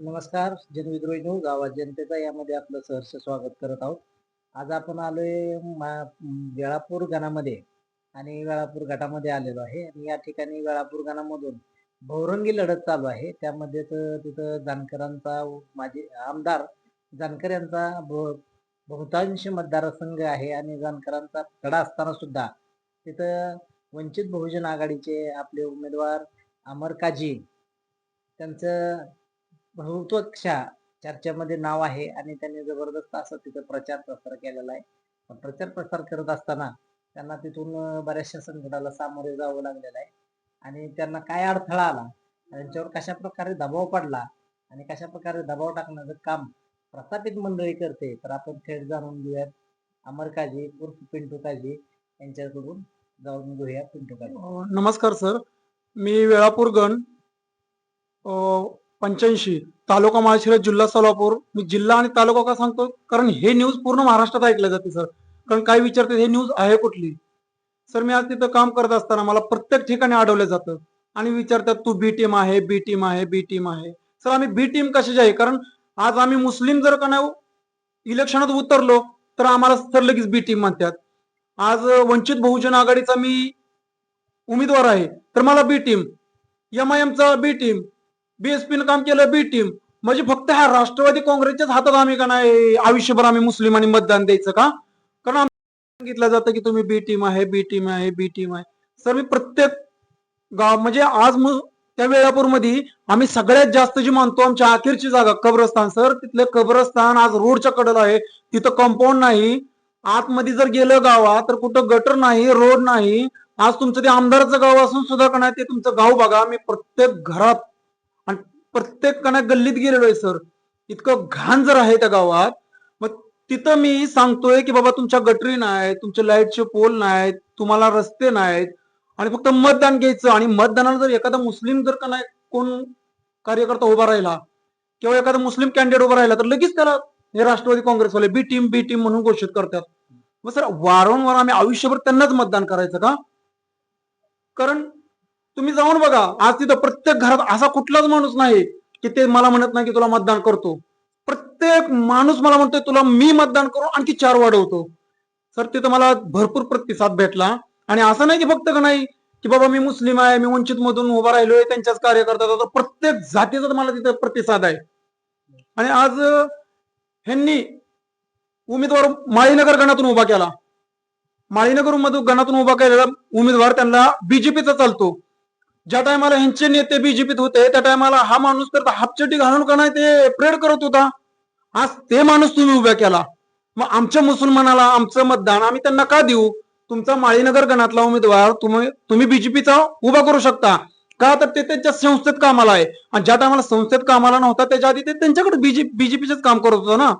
नमस्कार जनविद्रोही न्यूज आवाज जनतेचा यामध्ये आपलं सहर्ष स्वागत करत आहोत. आज आपण आलोय मा- वेळापूर गणामध्ये आणि वेळापूर गटामध्ये आलेलो आहे आणि या ठिकाणी वेळापूर गणामधून भौरंगी लढत चालू आहे. त्यामध्येच तिथं जानकरांचा माजी आमदार जानकर यांचा बहुतांश मतदारसंघ आहे आणि जानकरांचा कडा असताना सुद्धा तिथं वंचित बहुजन आघाडीचे आपले उमेदवार अमर काजी त्यांचं बहुत्वक्षा चर्चेमध्ये नाव आहे आणि त्यांनी जबरदस्त असं तिथं प्रचार प्रसार केलेला आहे. पण प्रचार प्रसार करत असताना त्यांना तिथून बऱ्याचशा संकटाला सामोरे जावं लागलेलं आहे. आणि त्यांना काय अडथळा आला? त्यांच्यावर कशा प्रकारे दबाव पडला? आणि कशा प्रकारे दबाव टाकण्याचं काम प्रस्थापित मंडळी करते? तर आपण थेट जाणून घेऊयात. अमर काजी उर्फ पिंटू काजी यांच्याकडून जाऊन घेऊया पिंटू काजी. नमस्कार सर. मी वेळापूर गण पंच्याऐंशी तालुका माळशिरस जिल्हा सोलापूर. मी जिल्हा आणि तालुका का सांगतो? कारण हे न्यूज पूर्ण महाराष्ट्रात ऐकलं जाते सर कारण काय विचारतात हे न्यूज आहे कुठली? सर मी आज तिथं काम करत असताना मला प्रत्येक ठिकाणी अडवलं जातं. आणि विचारतात तू बी टीम आहे बी टीम आहे बी टीम आहे. सर आम्ही बी टीम कशाची आहे? कारण आज आम्ही मुस्लिम जर का नाही इलेक्शनात उतरलो तर आम्हाला सर लगेच बी टीम म्हणतात. आज वंचित बहुजन आघाडीचा मी उमेदवार आहे तर मला बी टीम एम आय एमचा बी टीम बीएसपीनं काम केलं बी टीम. म्हणजे फक्त ह्या राष्ट्रवादी काँग्रेसच्याच हातात आम्ही का नाही आयुष्यभर आम्ही मुस्लिमांनी मतदान द्यायचं का? कारण आम्ही सांगितलं जातं की तुम्ही बी टीम आहे बी टीम आहे बी टीम आहे. सर मी प्रत्येक गाव म्हणजे आज मु- त्या वेळापूरमध्ये आम्ही सगळ्यात जास्त जी मानतो आमच्या अखेरची जागा कब्रस्तान. सर तिथलं कब्रस्तान आज रोडच्या कडेला आहे. तिथं कंपाऊंड नाही. आतमध्ये जर गेलं गावात तर कुठं गटर नाही रोड नाही. आज तुमचं ते आमदाराचं गाव असून सुद्धा का नाही ते तुमचं गाव बघा. मी प्रत्येक घरात प्रत्येक का गल्लीत गेलेलो आहे सर इतकं घाण जर आहे त्या गावात मग तिथं मी सांगतोय की बाबा तुमच्या गटरी नाहीत तुमचे लाईटचे पोल नाहीत तुम्हाला रस्ते नाहीत आणि फक्त मतदान घ्यायचं आणि मतदानाला जर एखादा मुस्लिम जर का नाही कोण कार्यकर्ता उभा राहिला किंवा एखादा मुस्लिम कॅन्डिडेट उभा राहिला तर लगेच त्याला हे राष्ट्रवादी काँग्रेसवाले बी टीम बी टीम म्हणून घोषित करतात. मग सर वारंवार आम्ही आयुष्यभर त्यांनाच मतदान करायचं का? कारण तुम्ही जाऊन बघा. आज तिथं प्रत्येक घरात असा कुठलाच माणूस नाही की ते मला म्हणत नाही की तुला मतदान करतो. प्रत्येक माणूस मला म्हणतोय तुला मी मतदान करू आणखी चार वाढवतो सर तिथं मला भरपूर प्रतिसाद भेटला. आणि असं नाही की फक्त का नाही की बाबा मी मुस्लिम आहे मी वंचित मधून उभा राहिलोय त्यांच्याच कार्यकर्ता तर प्रत्येक जातीचा मला तिथं प्रतिसाद आहे. आणि आज ह्यांनी उमेदवार माळीनगर गणातून उभा केला. माळीनगर मधून गणातून उभा केलेला उमेदवार त्यांना बीजेपीचा चालतो. ज्या टायमाला ह्यांचे नेते बीजेपीत होते त्या टायमाला हा माणूस करता हापचटी घालून का नाही ते प्रेड करत होता. आज ते माणूस तुम्ही उभा केला. मग आमच्या मुसलमानाला आमचं मतदान आम्ही त्यांना का देऊ? तुमचा माळीनगर गणातला उमेदवार तुम्ही तुम्ही बीजेपीचा उभा करू शकता. का तर ते त्यांच्या संस्थेत कामाला आहे. आणि ज्या टायमाला संस्थेत कामाला नव्हता त्याच्या आधी ते त्यांच्याकडे बीजेपी बीजेपीचेच काम करत होतं ना.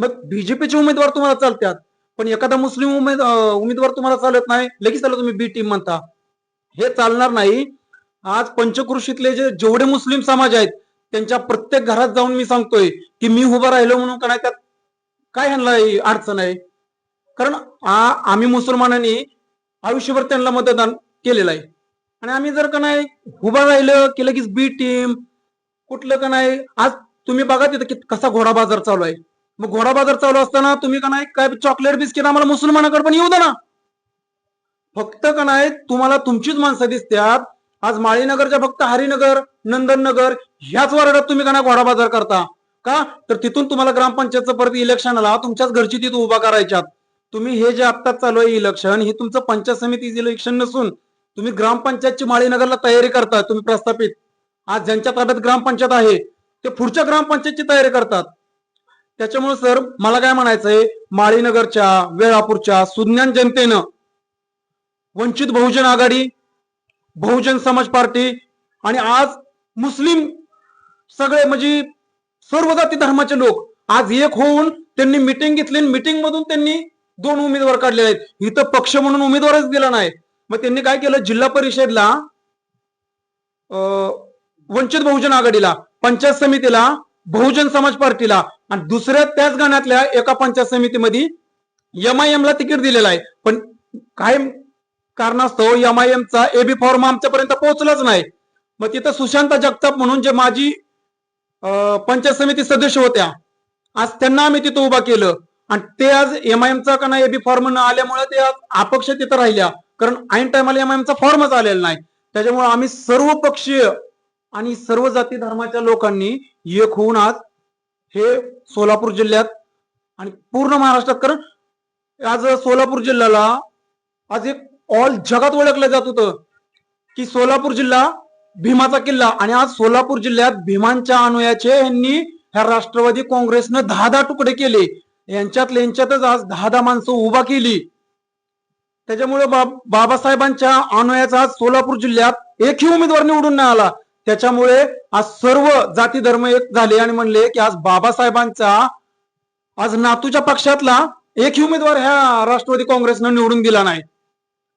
मग बीजेपीचे उमेदवार तुम्हाला चालतात पण एखादा मुस्लिम उमेद उमेदवार तुम्हाला चालत नाही लगेच त्याला तुम्ही बी टीम म्हणता. हे चालणार नाही. आज पंचकृषीतले जे जेवढे मुस्लिम समाज आहेत त्यांच्या प्रत्येक घरात जाऊन मी सांगतोय की मी उभा राहिलो म्हणून का त्यात काय ह्यांना अडचण आहे? कारण आम्ही मुसलमानांनी आयुष्यभर त्यांना मतदान केलेलं आहे. आणि आम्ही जर का नाही उभा राहिलं की लगेच बी टीम कुठलं का नाही आज तुम्ही बघा तिथं की कसा घोडा बाजार चालू आहे. मग घोडा बाजार चालू असताना तुम्ही का नाही काय चॉकलेट बिस्किट आम्हाला मुसलमानाकडे पण येऊ दे ना. फक्त का नाही तुम्हाला तुमचीच माणसं दिसतात आज माळीनगरच्या फक्त हरिनगर नंदननगर ह्याच वार्डात तुम्ही का घोडा बाजार करता? का? तर तिथून तुम्हाला ग्रामपंचायतचं परत इलेक्शन आला. तुमच्याच घरची तिथं उभा करायच्यात. तुम्ही हे जे आत्ताच चालू आहे इलेक्शन हे तुमचं पंचायत समिती इलेक्शन नसून तुम्ही ग्रामपंचायतची माळीनगरला तयारी करता तुम्ही प्रस्थापित. आज ज्यांच्या ताब्यात ग्रामपंचायत आहे ते पुढच्या ग्रामपंचायतची तयारी करतात. त्याच्यामुळे सर मला काय म्हणायचंय? माळीनगरच्या वेळापूरच्या सुज्ञान जनतेनं वंचित बहुजन आघाडी बहुजन समाज पार्टी आणि आज मुस्लिम सगळे म्हणजे सर्व जाती धर्माचे लोक आज एक होऊन त्यांनी मिटिंग घेतली मिटिंग मधून त्यांनी दोन उमेदवार काढलेले आहेत. इथं पक्ष म्हणून उमेदवारच दिला नाही. मग त्यांनी काय केलं? जिल्हा परिषदला अं, वंचित बहुजन आघाडीला पंचायत समितीला बहुजन समाज पार्टीला आणि दुसऱ्या त्याच गाण्यातल्या एका पंचायत समितीमध्ये एम आय एम ला तिकीट दिलेलं आहे. पण काय कारणास्तव एम आय चा एबी फॉर्म आमच्यापर्यंत पोहोचलाच नाही. मग तिथं सुशांत जगताप म्हणून जे माजी पंचायत समिती सदस्य होत्या आज त्यांना आम्ही तिथं उभा केलं. आणि ते आज एम आय एमचा का नाही एबी फॉर्म न आल्यामुळे ते आज अपक्ष तिथं राहिल्या. कारण ऐन टायमाला एम आय एमचा फॉर्मच आलेला नाही. त्याच्यामुळे आम्ही सर्व पक्षीय आणि सर्व जाती धर्माच्या लोकांनी एक होऊन आज हे सोलापूर जिल्ह्यात आणि पूर्ण महाराष्ट्रात कारण आज सोलापूर जिल्ह्याला आज एक ऑल जगात ओळखलं जात होतं. की सोलापूर जिल्हा भीमाचा किल्ला. आणि आज सोलापूर जिल्ह्यात भीमांच्या अनुयाचे यांनी ह्या राष्ट्रवादी काँग्रेसनं दहा दहा तुकडे केले. यांच्यातले यांच्यातच आज दहा दहा माणसं उभा केली. त्याच्यामुळे बाबासाहेबांच्या अनुयाचा आज सोलापूर जिल्ह्यात एकही उमेदवार निवडून नाही आला. त्याच्यामुळे आज सर्व जाती धर्म एक झाले आणि म्हणले की आज बाबासाहेबांचा आज नातूच्या पक्षातला एकही उमेदवार ह्या राष्ट्रवादी काँग्रेसनं निवडून दिला नाही.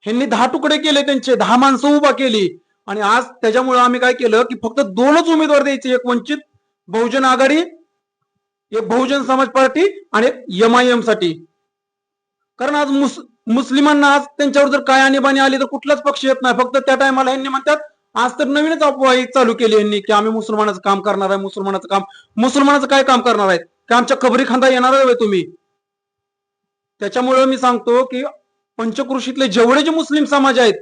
ह्यांनी दहा तुकडे केले त्यांचे दहा माणसं उभा केली. आणि आज त्याच्यामुळे आम्ही काय केलं की फक्त दोनच उमेदवार द्यायचे एक वंचित बहुजन आघाडी एक बहुजन समाज पार्टी आणि एम आय एमसाठी. कारण आज मुस मुस्लिमांना आज त्यांच्यावर जर काय आणीबाणी आली तर कुठलाच पक्ष येत नाही. फक्त त्या टायमाला ह्यांनी म्हणतात आज तर नवीनच अपवाही चालू केली यांनी की आम्ही मुसलमानाचं काम करणार आहे मुसलमानाचं काम मुसलमानाचं काय काम करणार आहेत? का आमच्या खबरी खांदा येणार आहे तुम्ही? त्याच्यामुळे मी सांगतो की पंचकृषीतले जेवढे जे मुस्लिम समाज आहेत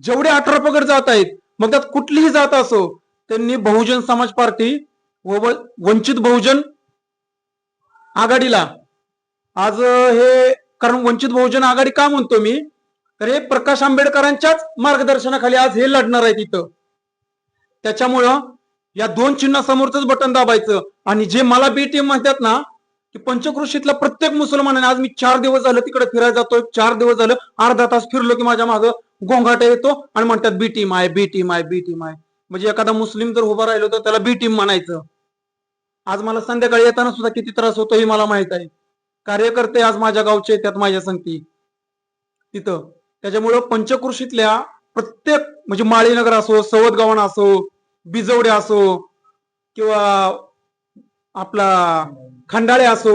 जेवढे अठरा पगड जात आहेत मग त्यात कुठलीही जात असो त्यांनी बहुजन समाज पार्टी व वंचित बहुजन आघाडीला. आज हे कारण वंचित बहुजन आघाडी का म्हणतो मी? तर हे प्रकाश आंबेडकरांच्याच मार्गदर्शनाखाली आज हे लढणार आहे तिथं. त्याच्यामुळं या दोन चिन्हासमोरच बटन दाबायचं. आणि जे मला बी टीम म्हणतात ना की पंचक्रोशीतला प्रत्येक मुसलमानाने आज मी चार दिवस झालं तिकडे फिरायला जातोय चार दिवस झालं अर्धा तास फिरलो की माझ्या मागं गोंगाटा येतो आणि म्हणतात बी टीम आहे बी टीम आहे बी टीम आहे. म्हणजे एखादा मुस्लिम जर उभा राहिलो तर त्याला बी टीम म्हणायचं. आज मला संध्याकाळी येताना सुद्धा किती त्रास होतो हे मला माहीत आहे. कार्यकर्ते आज माझ्या गावचे त्यात माझ्या संगती. तिथं. त्याच्यामुळं पंचकृषीतल्या प्रत्येक म्हणजे माळीनगर असो सवतगावण असो बिजवडे असो किंवा आपला खंडाळे असो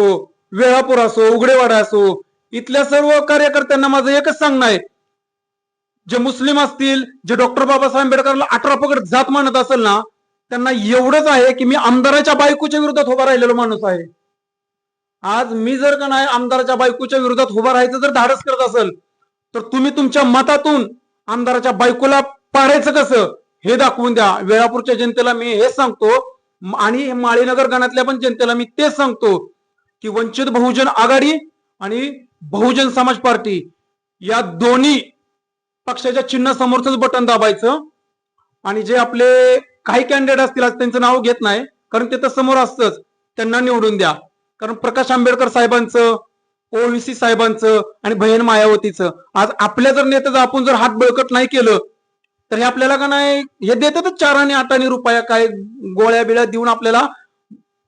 वेळापूर असो उघडेवाडा असो इथल्या सर्व कार्यकर्त्यांना माझं एकच सांगणं आहे. जे मुस्लिम असतील जे डॉक्टर बाबासाहेब आंबेडकरला अठरा पकड जात मानत असेल ना त्यांना एवढंच आहे की मी आमदाराच्या बायकोच्या विरोधात उभा राहिलेलो माणूस आहे. आज मी जर का नाही आमदाराच्या बायकोच्या विरोधात उभा राहायचं जर धाडस करत असेल तर तुम्ही तुमच्या मतातून आमदाराच्या बायकोला पाडायचं कसं? हे दाखवून द्या. वेळापूरच्या जनतेला मी हे सांगतो आणि माळीनगर गणातल्या पण जनतेला मी तेच सांगतो की वंचित बहुजन आघाडी आणि बहुजन समाज पार्टी या दोन्ही पक्षाच्या चिन्ह समोरच बटन दाबायचं. आणि जे आपले काही कॅन्डिडेट असतील आज त्यांचं नाव घेत नाही कारण ते तर समोर असतंच त्यांना निवडून द्या. कारण प्रकाश आंबेडकर साहेबांचं ओवीसी साहेबांचं आणि बहीण मायावतीचं आज आपल्या जर नेत्याचा आपण जर हात बळकट नाही केलं तर हे आपल्याला का नाही हे देतातच चार आणि आठ आणि रुपया काय गोळ्या बिळ्या देऊन आपल्याला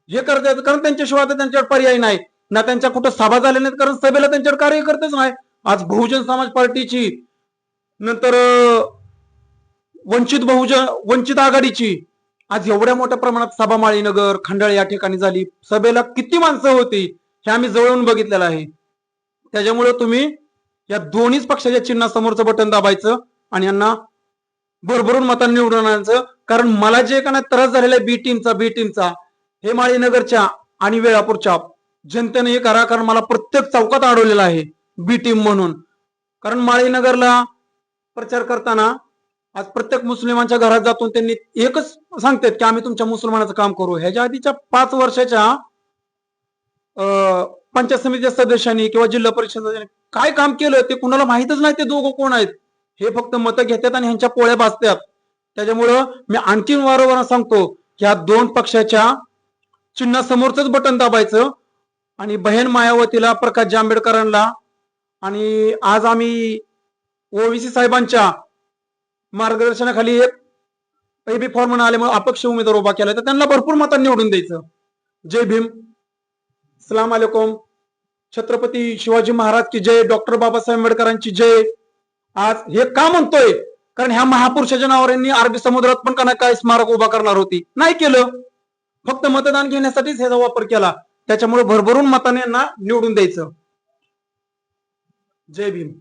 हे करतात कारण त्यांच्याशिवाय तर त्यांच्यावर पर्याय नाही. ना त्यांच्या कुठं सभा झाल्या नाहीत कारण सभेला त्यांच्यावर कार्यकर्तेच नाही. आज बहुजन समाज पार्टीची नंतर वंचित बहुजन वंचित आघाडीची आज एवढ्या मोठ्या प्रमाणात सभा माळीनगर खंडाळ या ठिकाणी झाली. सभेला किती माणसं होती हे आम्ही जवळून बघितलेलं आहे. त्याच्यामुळे तुम्ही या दोन्हीच पक्षाच्या चिन्हासमोरचं बटन दाबायचं आणि यांना भरभरून मतांनी निवडून आणायचं. कारण मला जे का नाही त्रास झालेला आहे बी टीमचा बी टीमचा हे माळीनगरच्या आणि वेळापूरच्या जनतेने हे करा कारण मला प्रत्येक चौकात अडवलेला आहे बी टीम म्हणून. कारण माळीनगरला प्रचार करताना आज प्रत्येक मुस्लिमांच्या घरात जातून त्यांनी एकच सांगतात की आम्ही तुमच्या मुसलमानाचं काम करू. ह्याच्या आधीच्या पाच वर्षाच्या पंचायत समितीच्या सदस्यांनी किंवा जिल्हा परिषद काय काम केलं ते कुणाला माहितच नाही ते दोघं कोण आहेत. हे फक्त मतं घेतात आणि ह्यांच्या पोळ्या भाजतात. त्याच्यामुळं मी आणखीन वारंवार सांगतो की ह्या दोन पक्षाच्या चिन्हासमोरच बटन दाबायचं आणि बहीण मायावतीला प्रकाश आंबेडकरांना आणि आज आम्ही ओवीसी साहेबांच्या मार्गदर्शनाखाली एक बी फॉर्म आल्यामुळे अपक्ष उमेदवार उभा केला. तर त्यांना भरपूर मतांनी निवडून द्यायचं. जय भीम. सलाम अलैकुम छत्रपती शिवाजी महाराज की जय. डॉक्टर बाबासाहेब आंबेडकरांची जय. आज हे का म्हणतोय? कारण ह्या महापुरुषाच्या नावावर यांनी अरबी समुद्रात पण का नाही काय स्मारक उभा करणार होती. नाही केलं. फक्त मतदान घेण्यासाठीच ह्याचा वापर केला. त्याच्यामुळे भरभरून मताने यांना निवडून द्यायचं. जय भीम.